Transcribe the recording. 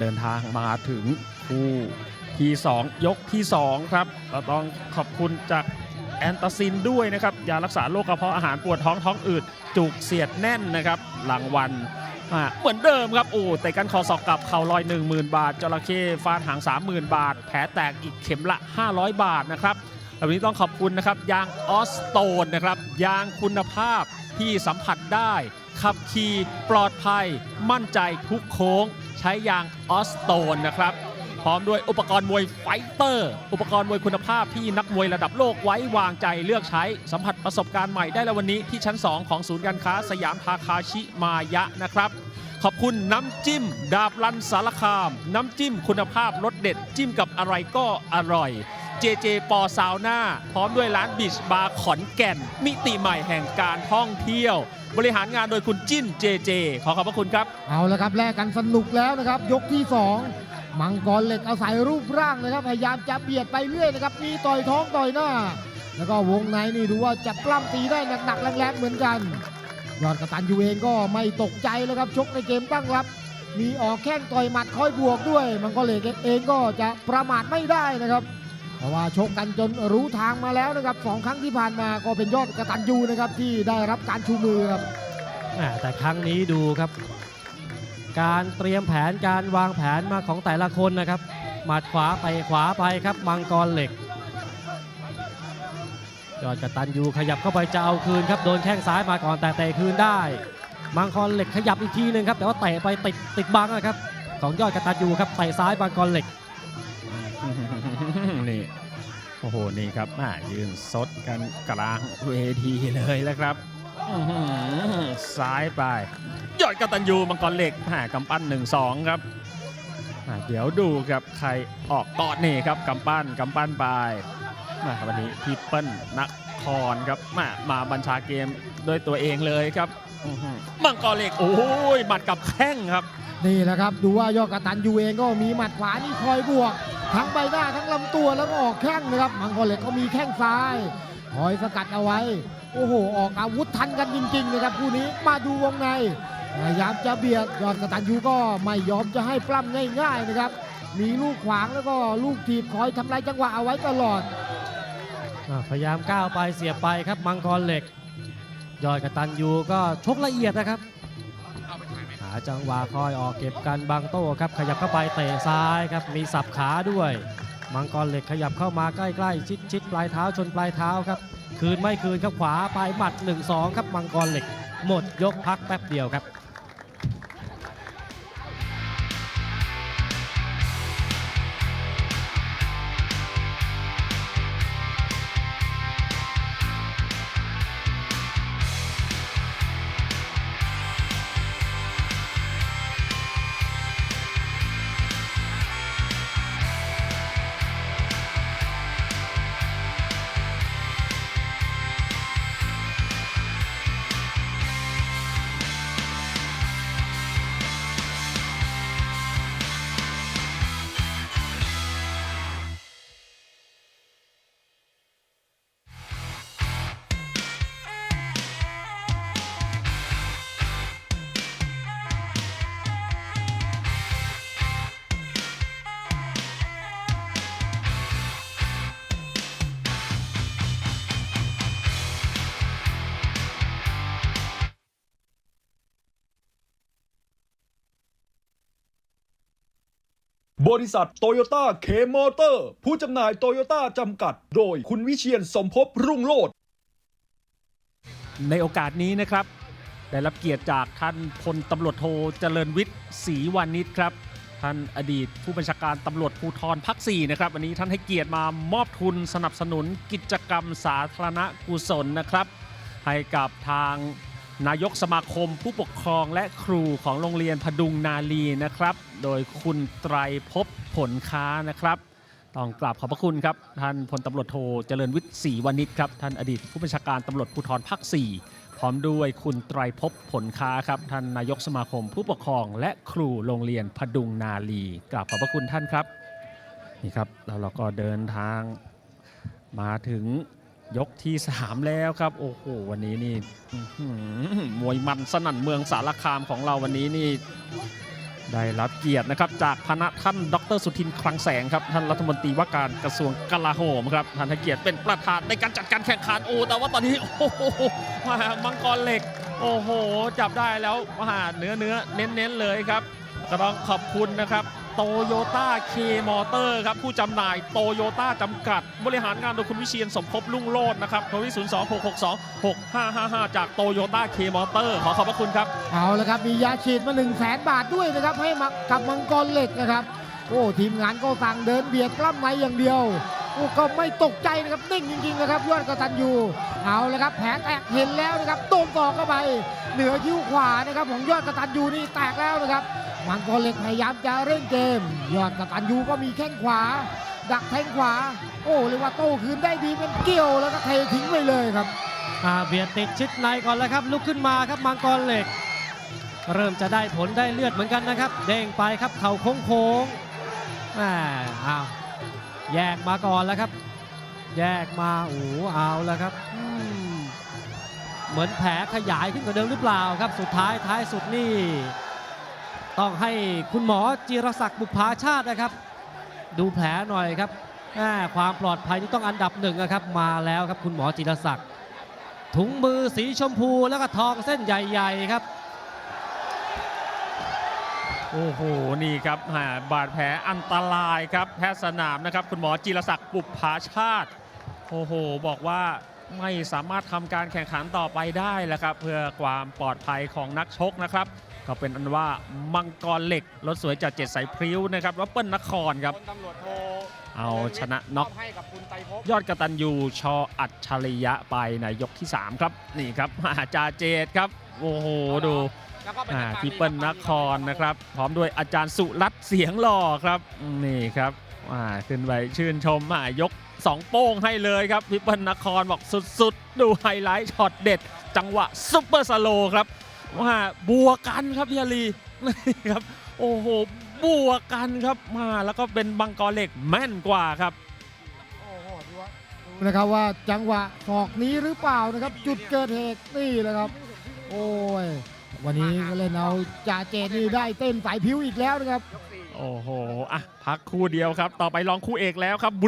เดินทางมาถึงคู่ที่ 2 ยกที่ 2 ครับเราต้องขอบคุณจากแอนตาซินด้วยนะครับยารักษาโรคกระเพาะอาหารปวดท้องท้องอืดจุกเสียดแน่นนะครับรางวัลเหมือนเดิมครับโอ้แต่กันคอศอกกับเข่าลอย 10,000 บาทจระเข้ฟาดหาง 30,000 บาท แผลแตกอีกเข็มละ 500 บาทนะครับวันนี้ต้องขอบคุณนะครับยางออสโตนนะครับยางคุณภาพที่สัมผัสได้ ขับขี่ปลอดภัย มั่นใจทุกโค้ง ใช้ยางออสโตนนะครับ พร้อมด้วยอุปกรณ์มวยไฟเตอร์ อุปกรณ์มวยคุณภาพที่นักมวยระดับโลกไว้วางใจเลือกใช้ สัมผัสประสบการณ์ใหม่ได้แล้ววันนี้ที่ชั้น 2 ของศูนย์การค้าสยามทาคาชิมายะนะครับขอบคุณน้ำจิ้ม ดาบลันสารคาม น้ำจิ้มคุณภาพรสเด็ด จิ้มกับอะไรก็อร่อย เจเจปอซาวน่าพร้อมด้วยร้านบีชบาร์ขอนแก่น มิติใหม่แห่งการท่องเที่ยว บริหารงานโดยคุณจิ้นเจเจขอขอบพระคุณครับ เอาละครับแลกกันสนุกแล้วนะครับ ยกที่ 2 มังกรเหล็กเอาศัยรูปร่างนะครับพยายามจะเบียดไปเรื่อยนะครับมีต่อยท้องต่อยหน้า แล้วก็วงในนี่ดูว่าจะปล้ำตีได้หนักๆแรงๆเหมือนกันยอดกระตันยูเองก็ไม่ตกใจแล้วครับชกในเกมตั้งรับ มีออกแข้งต่อยหมัดคอยบวกด้วย มังกรเหล็กเองก็จะประมาทไม่ได้นะครับ เพราะว่าชกกันจนรู้ทางมาแล้วนะครับสองครั้งที่ผ่านมาก็เป็นยอดกระตันยูนะครับที่ได้รับการชูมือครับแต่ครั้งนี้ดูครับ การเตรียมแผนการวางแผนมาของแต่ละคนนะครับหมัดขวาไปขวาไปครับมังกรเหล็กยอดกตันยูขยับเข้าไปจะเอาคืนครับโดนแข้งซ้ายมาก่อนแต่เตะคืนได้ มังกรเหล็กขยับอีกทีหนึ่งครับแต่ว่าเตะไปติดติดบังนะครับของยอดกตันยูครับเตะซ้ายมังกรเหล็ก โอ้โห นี่ครับอ่ายืนสดกันกลางเวทีเลยแล้วครับอื้อหือซ้ายไปยอดกตันยูมังกรเหล็กหากำปั้น1นสองครับอ่าเดี๋ยวดูครับใครออกก่อนนี่ครับกำปั้นกำปั้นไปมาวันนี้พี่เปิ้ลนครครับมามาบัญชาเกมด้วยตัวเองเลยครับอื้อหือมังกรเหล็กโอ้ยหมัดกับแข้งครับ นี่แหละครับ ดูว่ายอดกระตันยูเองก็มีหมัดขวานี่คอยบวก ทั้งใบหน้าทั้งลำตัวแล้วก็ออกแข้งนะครับมังกรเหล็กก็มีแข้งซ้ายคอยสกัดเอาไว้ โอ้โห ออกอาวุธทันกันจริง ๆ นะครับคู่นี้มาดูวงในพยายามจะเบียดยอดกระตันยูก็ไม่ยอมจะให้ปล้ำง่าย ๆนะครับ มีลูกขวางแล้วก็ลูกถีบคอยทำลายจังหวะเอาไว้ตลอดพยายามก้าวไปเสียไปครับมังกรเหล็ก ยอดกระตันยูก็ชกละเอียดนะครับ จังหวะคอยออกเก็บกันบางโต้ครับขยับเข้าไปเตะซ้ายครับมีสับขาด้วย มังกรเหล็กขยับเข้ามาใกล้ๆ ชิดชิดปลายเท้าชนปลายเท้าครับ คืนไม่คืนครับขวาไปหมัด 1-2 ครับมังกรเหล็ก หมดยกพักแป๊บเดียวครับ บริษัทโตโยต้าเคมอเตอร์ ผู้จำหน่ายโตโยต้าจำกัด โดยคุณวิเชียนสมภพรุ่งโรจน์ในโอกาสนี้นะครับ ได้รับเกียรติจากท่านพลตำรวจโทเจริญวิทย์ศรีวานิชครับ ท่านอดีตผู้บัญชาการตำรวจภูธรภาค4นะครับ วันนี้ท่านให้เกียรติมามอบทุนสนับสนุนกิจกรรมสาธารณกุศลนะครับ ให้กับทาง นายกสมาคมผู้ปกครองและครูของโรงเรียนพดุงนาลีนะครับ โดยคุณไตรภพผลค้านะครับ ต้องกราบขอบพระคุณครับ ท่านพลตำรวจโทเจริญวิทย์ศรีวานิชครับ ท่านอดีตผู้บัญชาการตำรวจภูธรภาค4พร้อมด้วยคุณไตรภพผลค้าครับ ท่านนายกสมาคมผู้ปกครองและครูโรงเรียนพดุงนาลีกราบขอบพระคุณท่านครับนี่ครับแล้วเราก็เดินทางมาถึง ยกที่ 3 แล้วครับ โอ้โห วันนี้นี่มวยมันสนั่นเมืองสารคามของเราวันนี้นี่ ได้รับเกียรตินะครับ จากคณะท่านดรสุทินคลังแสงครับ ท่านรัฐมนตรีว่าการกระทรวงกลาโหมครับท่านให้เกียรติเป็นประธานในการจัดการแข่งขันโอ้แต่ว่าตอนนี้โอ้โหมามังกรเหล็ก โอ้โห จับได้แล้วมาเนื้อเนื้อเน้นเน้นๆเลยครับก็ต้องขอบคุณนะครับ โตโยต้าเคมอเตอร์ครับผู้จำหน่ายโตโยต้าจำกัด บริหารงานโดยคุณวิเชียนสมภพลุ่งโลดนะครับโทรที่0 2 6 6 2 6 5 5 5 จากโตโยต้าเคมอเตอร์ขอขอบพระคุณครับ เอาละครับ มียาฉีดมา1 0 0 0 0แสนบาทด้วยนะครับ ให้มากับมังกรเหล็กนะครับ โอ้ ทีมงานก็สั่งเดินเบียดกล้ำในอย่างเดียวโอ้ก็ไม่ตกใจนะครับนิ่งจริงๆนะครับยอดกระตันยูเอาละครับแผลแตกเห็นแล้วนะครับโดนต่อกเข้าไป เหนือคิ้วขวานะครับของยอดกระตันยูนี่แตกแล้วนะครับ มังกรเหล็กพยายามจะเร่งเกม ยอดกระตันยูก็มีแข้งขวา ดักแทงขวา โอ้เรียกว่าโต้คืนได้ดีเป็นเกี่ยวแล้วก็เททิ้งไปเลยครับอ่าเบียดติดชิดในก่อนแล้วครับลุกขึ้นมาครับมังกรเหล็ก เริ่มจะได้ผลได้เลือดเหมือนกันนะครับ เด้งไปครับเข่าโค้งโค้งอ่าอ้าวแยกมาก่อนแล้วครับ แยกมาโอ้เอาแล้วครับเหมือนแผลขยายขึ้นกว่าเดิมหรือเปล่าครับ สุดท้ายท้ายสุดนี่ ต้องให้คุณหมอจิรศักดิ์บุพภาชาตินะครับ ดูแผลหน่อยครับความปลอดภัยนี่ต้องอันดับหนึ่งนะครับ มาแล้วครับคุณหมอจิรศักดิ์ถุงมือสีชมพูแล้วก็ทองเส้นใหญ่ ๆ ครับโอ้โห นี่ครับบาดแผลอันตรายครับแพทย์สนามนะครับ คุณหมอจิรศักดิ์ปุบภาชาติ โอ้โห บอกว่า ไม่สามารถทำการแข่งขันต่อไปได้แล้วครับ เพื่อความปลอดภัยของนักชกนะครับ ก็เป็นอันว่ามังกรเหล็กรถสวยจากเจ็ดสายพริ้วนะครับวัปเปิลนครครับ ตำรวจโทเอาชนะน็อก มบให้กับคุณไตรภพ ยอดกระตันยูชออัจฉริยะไปในยกที่ 3 ครับ นี่ครับ อาจารย์เจดครับ โอ้โห ดูแล้วก็บรรอ่ายากาศพี่เปิ้ลนครนะครับ พร้อมด้วยอาจารย์สุรัตน์เสียงหล่อครับ นี่ครับอ่าขึ้นไปชื่นชมอ่ายก 2 โป้งให้เลยครับพี่เปิ้ลนครบอกสุดๆ ดูไฮไลท์ช็อตเด็ด จังหวะซุปเปอร์สโลว์ครับว่าบวกกันครับพี่อาลีนี่ครับโอ้โหบวกกันครับมาแล้วก็เป็นบังกรเหล็กแม่นกว่าครับโอ้โหดูว่านะครับว่าจังหวะศอกนี้หรือเปล่านะครับ จุดเกิดเหตุนี่แหละครับ โอ้ยวันนี้ก็เล่นเอาจ่าเจดนี่ได้เต้นสายพิ้วอีกแล้วนะครับยกสี่โอ้โหอะพักคู่เดียวครับ ต่อไปลองคู่เอกแล้วครับ